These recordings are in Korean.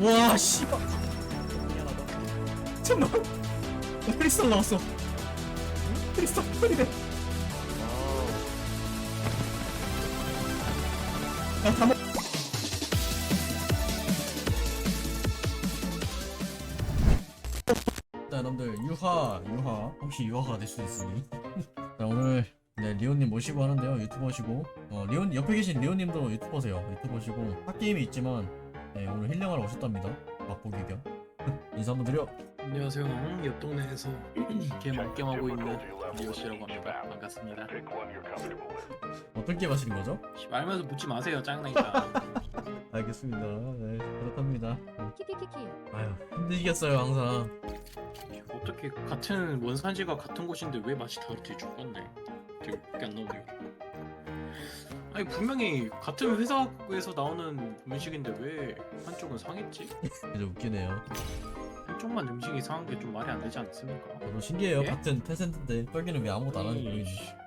와 씨발. 잠깐만. 크리스탈 나왔어. 크리스탈 소리네 야다 먹... 자 여러분들 유하 유하. 혹시 유하가 될 수 있으니? 자 오늘 네 리온님 모시고 하는데요. 유튜버시고. 어 리온 옆에 계신 리온님도 유튜버세요. 유튜버시고. 핫게임이 있지만 네 오늘 힐링하러 오셨답니다 맛보기 겸 인사 한번 드려 안녕하세요. 옆 동네에서 게임 안게임하고 있는 리오 씨라고 합니다. 반갑습니다. 어떤 게임 하시는 거죠? 말면서 묻지 마세요. 짱나니까. 알겠습니다 네 그렇답니다 키키키키 아유 힘드시겠어요 항상 어떻게 같은 원산지가 같은 곳인데 왜 맛이 다르지 죽었네. 되게 밖에 안 나오네요. 아니 분명히 같은 회사에서 나오는 음식인데 왜 한쪽은 상했지? 진짜 웃기네요 한쪽만 음식이 상한 게 좀 말이 안 되지 않습니까? 저도 신기해요 예? 같은 텐센트인데 떨기는 왜 아무것도 안 하는 거예요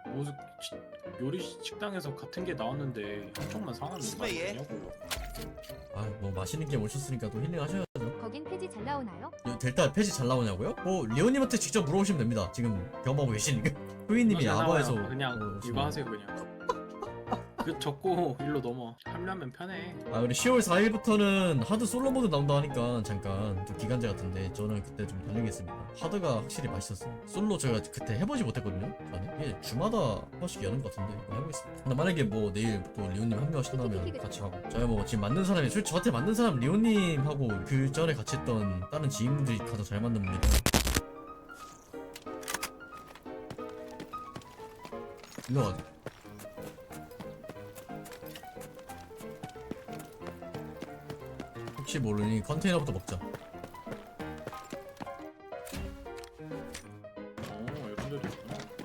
뭐 시- 요리 식당에서 같은 게 나왔는데 한쪽만 상하는 말이 되냐고요. 아뭐 맛있는 게임 오셨으니까 또 힐링 하셔야죠 거긴 폐지 잘 나오나요? 요- 델타 펫이 잘 나오냐고요? 뭐 리오님한테 직접 물어보시면 됩니다 지금 경험하고 계시니까 후이님이 잘 야바에서 나와요. 그냥 어, 이거 하세요 그냥. 그 적고 일로 넘어. 하려면 편해. 아 그래 10월 4일부터는 하드 솔로 모드 나온다 하니까 잠깐 좀 기간제 같은데 저는 그때 좀 달리겠습니다. 하드가 확실히 맛있었어요. 솔로 제가 그때 해보지 못했거든요. 저는 이게 주마다 한 번씩 여는 것 같은데 한번 해보겠습니다. 근데 만약에 뭐 내일 또 리오님 한명 하신다면 같이 하고. 저희 뭐 지금 맞는 사람이 솔직히 저한테 맞는 사람 리오님하고 그 전에 같이 했던 다른 지인분들이 가장 잘 맞는 분이다 일로 와 혹시 모르니 컨테이너부터 먹자 어 있구나.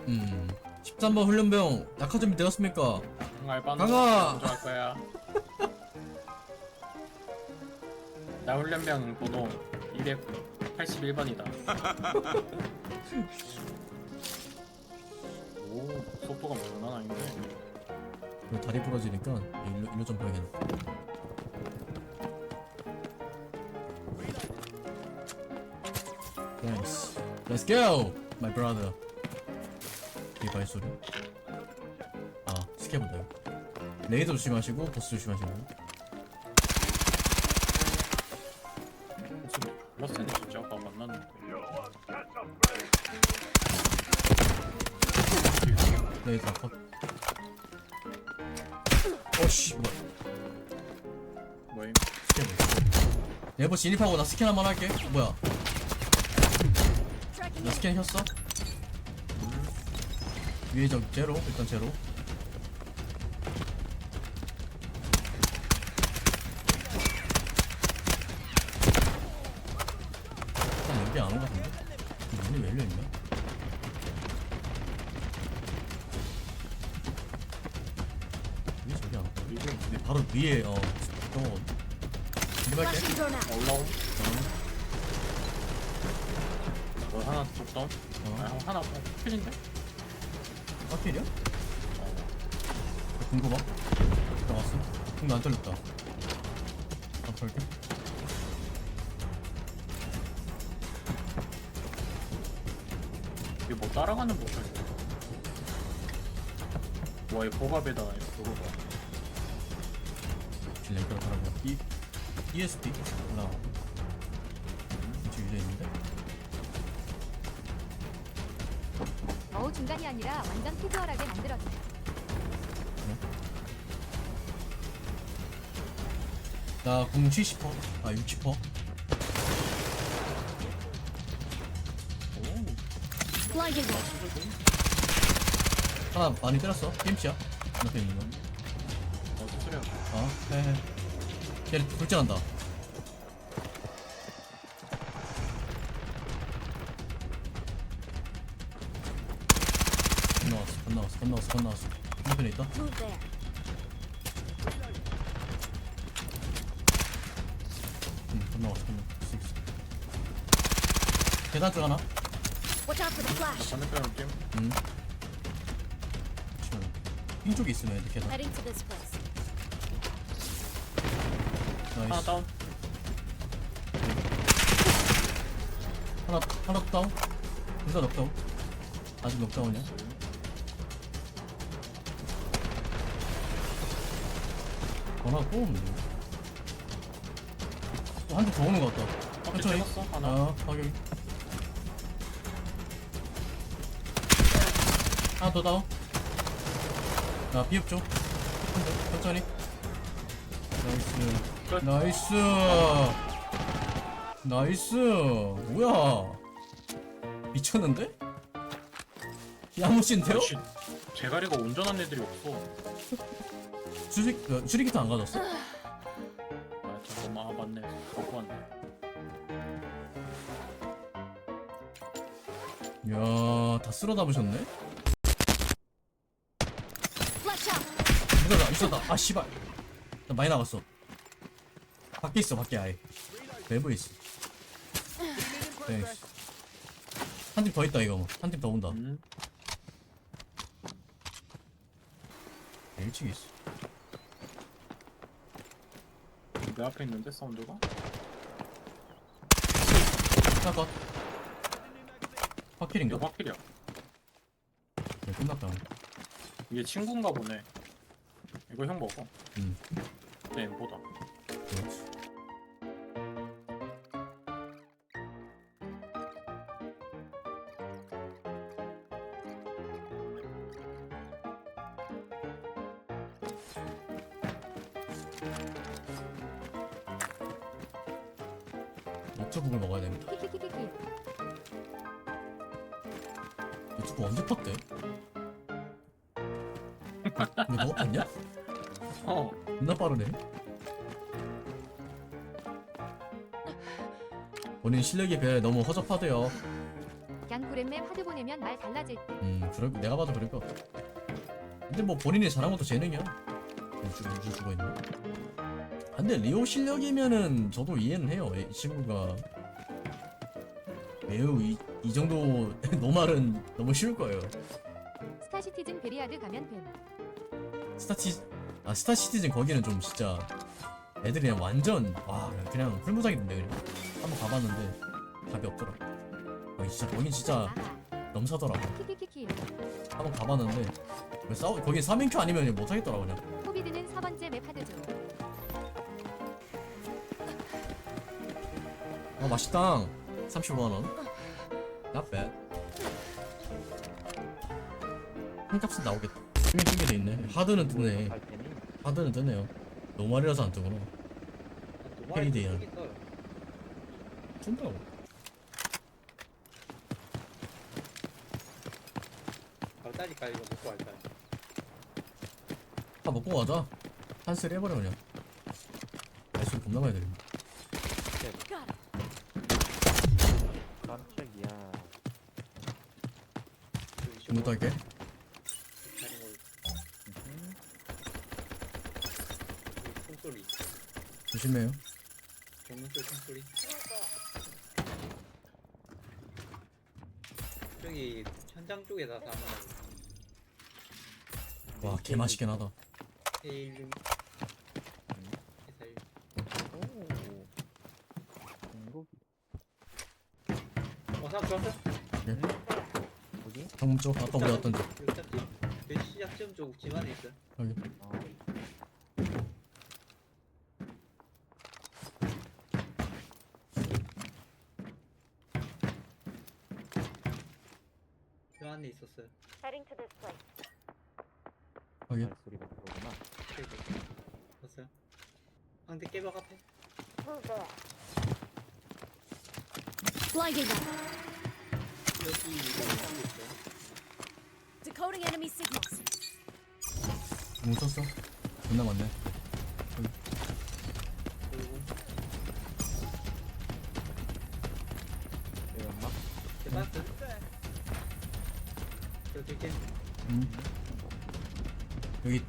음 13번 훈련병 낙하 준비 되었습니까? 강아! 할 거야. 나 훈련병 번호 281번이다. 오 속도가 장난 아닌데. 이거 다리 부러지니까 일로, 일로 좀 봐야겠네 Nice Let's go! My brother. 이 발 소리. 아 스케보다 레이더 조심하시고 보스 조심하시고. 러스는 진짜 아까 만났는데. 레이더 컷 어씨 뭐야. 뭐임? 스캔 네버 진입하고 나 스캔 한번 할게. 어, 뭐야? 나 스캔 켰어? 위에 저 제로 일단 제로 일단 여기 안온것 같은데? 문이 왜 열려있냐? 위에 저기 안 왔다 이게 근데 바로 위에 어 저거 진입할게 어, 올라오. 너 하나 줬다. 어아 하나 필인데? 하필이야? 궁금하? 들어갔어? 궁도 안 털렸다 안 털게 이게 뭐 따라가는 거 같아. 와, 이 보갑에다 이거 그거 봐. 질레 이끌어 가라고 E 나 지금 중간이 아니라 완전 캐주얼하게 만들었네 나궁 70%, 아 60%. 오, 하나 많이 때렸어. 게임치야. 옆에 있는 거. 어, 소리야. 어, 헤헤. 걔 돌진한다. 건너왔어, 건너왔어, 건너왔어. 한편에 있다. Move there 응, 건너왔어, 건너왔어. 계단 쪽 하나. Watch out for the 나 flash 반대편으로 게임. 응. 잠시만. 흰 쪽에 있으면 애들 계단. Heading to this place 하나 나이스. 다운. 하나 하나 다운 둘다 넉다운 아직 넉다운이야 하나 뽑으면 한대 더 오는 것 같다. 앞에 천천히. 찍었어 하나. 아 확인 하나 더 다운. 나쪽 한대 천천히. 나이스. 끝. 나이스. 나이스. 뭐야? 미쳤는데? 야무진데요? 역시 대가리가 온전한 애들이 없어 수리, 어, 수리기트 안 가졌어? 아 잠깐만 아 맞네. 갖고 왔네. 이야 다 쓸어 담으셨네? 있었다 있었다 아 씨발. 나 많이 나갔어. 밖에 있어 밖에 아예. 내부에 있어. 네. 한팀 더 있다 이거. 한 팀 더 온다. 음? 네, 1층에 있어 내 앞에 있는데 사운드가? 하나 컷. 파킬인가? 이거 확실이야. 네, 끝났다. 이게 친구인가 보네. 이거 형 먹어. 음. 네 보다. 그렇지 노트북을 먹어야 됩니다. 노트북 언제 팠대? 근데 너가 팠냐? 어 존나 빠르네. 본인 실력에 비해 너무 허접하대요. 그냥 구렛맵 하드 보내면 말 달라질 듯. 음, 그럴 내가 봐도 그럴 것 같아. 근데 뭐 본인이 잘한 것도 재능이야. 우주 우주 죽어 있네. 아, 근데 리오 실력이면은 저도 이해는 해요. 이 친구가 매우 이, 이 정도 노말은 너무 쉬울 거예요. 스타 시티즌 베리아드 가면 됨. 스타치 아 스타 시티즌 거기는 좀 진짜 애들이 그냥 완전 와 그냥 풀무장이던데 그냥 한번 가봤는데 답이 없더라. 거기 진짜 거긴 진짜. 넘사더라고. 키키키키. 한번 가봤는데 왜 싸우 거긴 3인큐 아니면 못 하겠더라고 그냥. 호비드는 4번째 맵 하드죠. 아 맛있다. 35만 원. Not bad. 한값은 나오겠다. 힘이 뜨게 돼 있네. 하드는 뜨네. 하드는 뜨네요. 노말이라서 안 뜨구나. 페이데이야. 뜬다고. 갈다니까 이거 먹고 갈까 다 먹고 가자. 한스를 해버려 그냥. 날씨 겁나 많이 들린다. 깜짝이야 못 할게. 총소리 조심해요. 정문소 총소리 저기 현장 쪽에다 담아 와, 개 맛있긴 하다. 헤일륨 해살 어 사람 좋았어? 어 디? 방금 쪽 아까 우리 왔던 쪽. 그 시작점 쪽 집안에 있어 여기. 그 안에 있었어요 여기. 소리가 들어오구나 봤어요? 상대 깨박 앞에 블라인딩. Decoding enemy signals. 못 썼어. 존나 많네. 음. 여기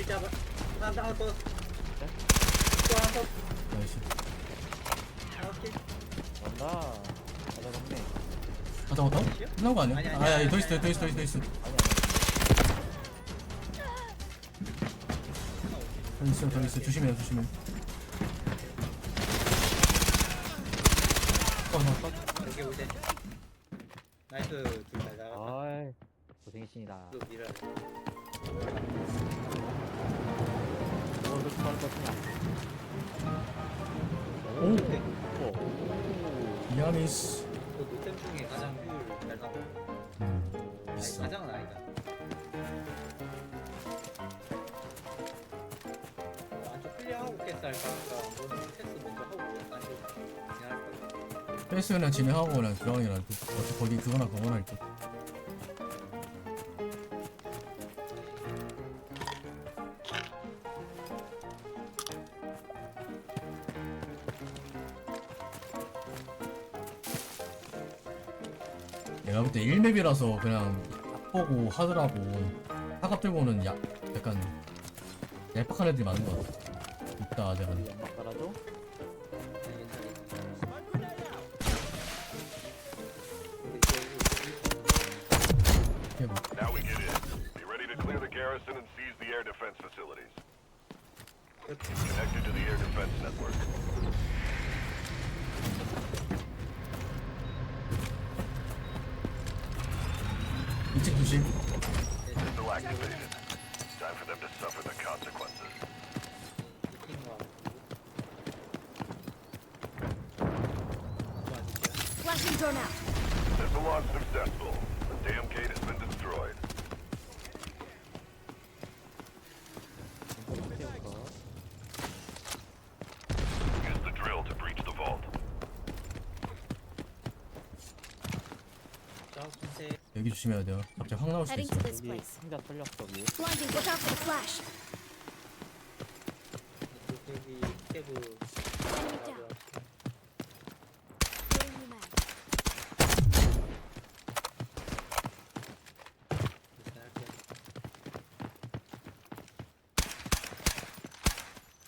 길 잡아 하나 더. 또 하나 더. 나이스. 하나 길. 온다. 가자 동네. 다 잡았다고? 끝난 거 아니야? 아니, 아니, 아니 아니 아니, 더 있어 더 있어 더 있어 더 있어 아니 더 있어 더 있어 조심해 어, 어, 여기 오세. 나이스 둘다 나갔다. 아이 고생이십니다 또 밀어. 뭐 이렇게 빠를 것 같으냐 오그 노템 중에 가장 잘 나온. 음 아니 가장은 아니다. 어, 안쪽 클리어하고 캐스 할까? 캐스 먼저 하고. 패스 그냥 진행하고 그냥 듯 어차피 거기 그거나 그거나 할듯 내가 볼때 1맵이라서 그냥 보고 하더라고 사갑 들고는 야, 약간 얄팍한 애들이 많은 것 같아 있다 제가 우리 연막 깔아줘 해봐 Now we get in. Be ready to clear the garrison and seize the air defense facilities. Connected to the air defense network. 이책 조심 Missile activated. Time for them to suffer the consequences. Flashing drone out. Missile launch successful. The damn gate has been destroyed. 태울까 Use the drill to breach the vault. 여기 조심해야 돼요 갑자기 확 나올 Heading 있어 to this 여기 place. 상자 털렸어 위에 Blinding. Watch out for the flash. 여기 캐브 Enemy down. Throwing you mag.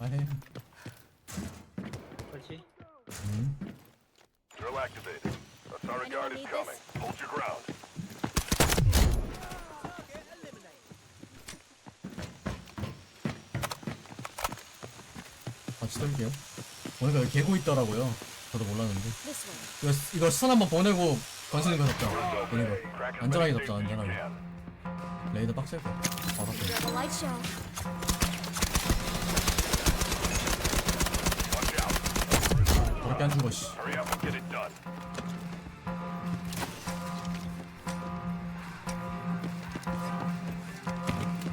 아해 그렇지. 음. Drill activated. Sara guard is coming. Hold your ground. 같이 떨게요 보니까 여기 개고 있더라고요 저도 몰랐는데 This way. 이거, 이거 선 한번 보내고 거 잡자 보내고 Crack as 안전하게 잡자 안전하게. 레이더 빡셀 거야 바로 앞에 Grab a light shell. Watch out. 저렇게 안 죽어 씨 Hurry up and get it done.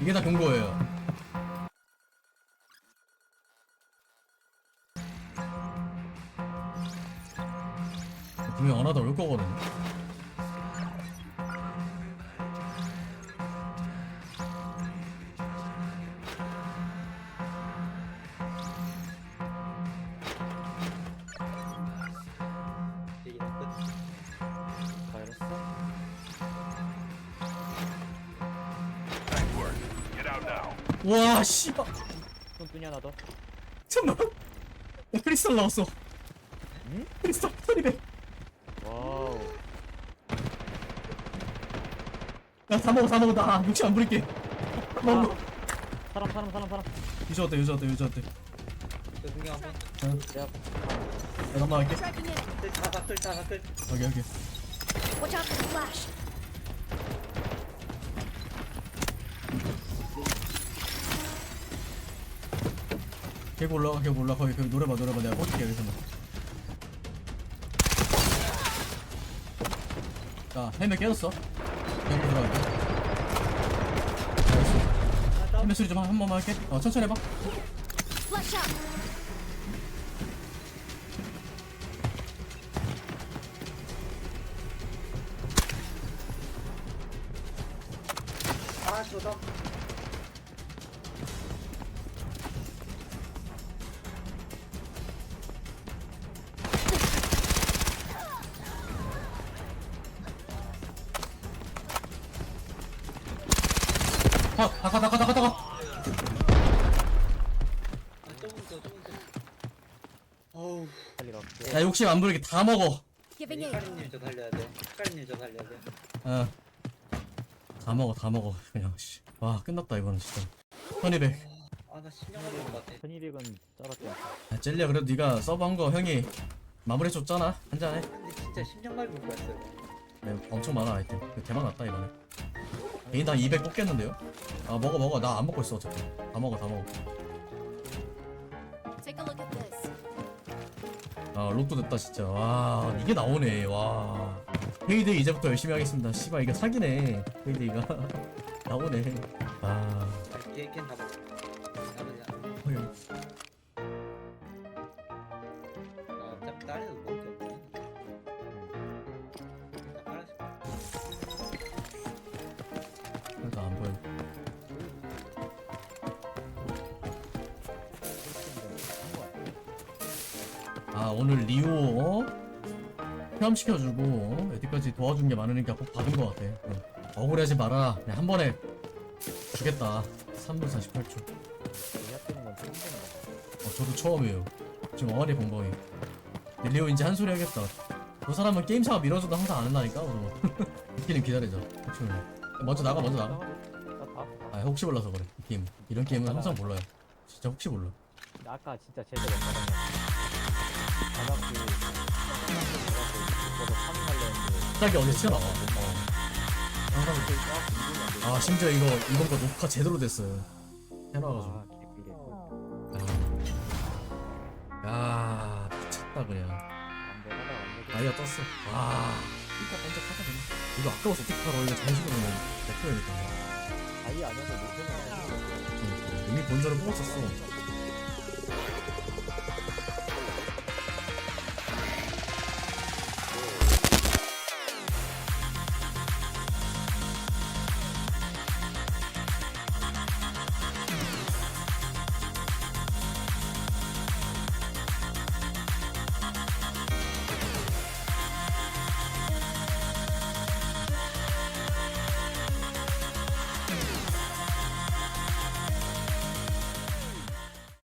이게 다 공고예요. 분명 안 하다 올 거거든 와 씨발. 뚠뚠이 하나 더. 잠깐만. 야, 크리스탈 나왔어. 응? 크리스탈 소리배 와우. 야다 먹어 다 먹어. 나 육시 안 부릴게. 먹어. 사람 사람 사람 사람. 유저 어때 유저 어때 유저 한번. 내가 Tracking 다다 바끌. 오케이 오케이. Watch out for the flash. 개고 올라가 개고 올라가 거기 거기 노래봐 노래봐. 내가 꽂을게 여기서만 자 헬멧 깨졌어. 개고 들어갈게. 헬멧 소리 좀한 번만 할게. 어 천천히 해봐 가 가가 가가 가가 가 아, 조금 더, 조금 더. 어우. 빨리 갈게 야 욕심 안 부리게 다 먹어 Giving aid. 카리님 저 달려야 돼. 헷갈리님 저 살려야 돼. 아. 다 먹어 다 먹어 그냥 씨. 와 끝났다 이거는 진짜 허니백 아 나 신경 걸릴 것 같아. 1200은 쩔었지 아, 젤리야 그래도 네가 서브 한거 형이 마무리해줬잖아 한잔해 근데 진짜 심장 밟을 거였어요. 네, 엄청 많아 아이템 대박 났다 이번에 개 인당 200 뽑겠는데요? 아 먹어 먹어. 나 안 먹고 있어 어차피. 다 먹어 다 먹어. Take a look at this. 아 로또 됐다 진짜. 와 이게 나오네. 와. 페이데이 이제부터 열심히 하겠습니다. 씨발 이게 사기네. 페이데이가. 나오네. 아. 걔 걔다 먹어. 아 오늘 리오 어? 체험시켜주고 어? 여태까지 도와준 게 많으니까 꼭 받은 것 같아. 응. 억울하지 마라. 그냥 한 번에 주겠다. 3분 48초 예약 되는 건 처음 보는 거 어, 저도 처음이에요. 지금 어안이 벙벙이. 근데 리오 이제 한 소리 하겠다. 그 사람은 게임차가 밀어줘도 항상 안 한다니까 그러고. 이끼는 기다리자. 혹시 몰라 먼저 나가 먼저 나가. 아 혹시 몰라서 그래 이 게임 이런 게임은 항상 몰라요. 진짜 혹시 몰라 나 아까 진짜 제대로 했는데 짝이 어디 튀어나와 어. 항상 아 심지어 이거 이번 거 녹화 제대로 됐어요. 해놔가지고. 아 개꿀. 야 미쳤다 그냥. 나이가 떴어. 와. 이거 아까워서 어떻게 팔아 이거 장식으로는 내꺼야겠다 아예 아니어도 못해는. 이미 본전을 뽑았었어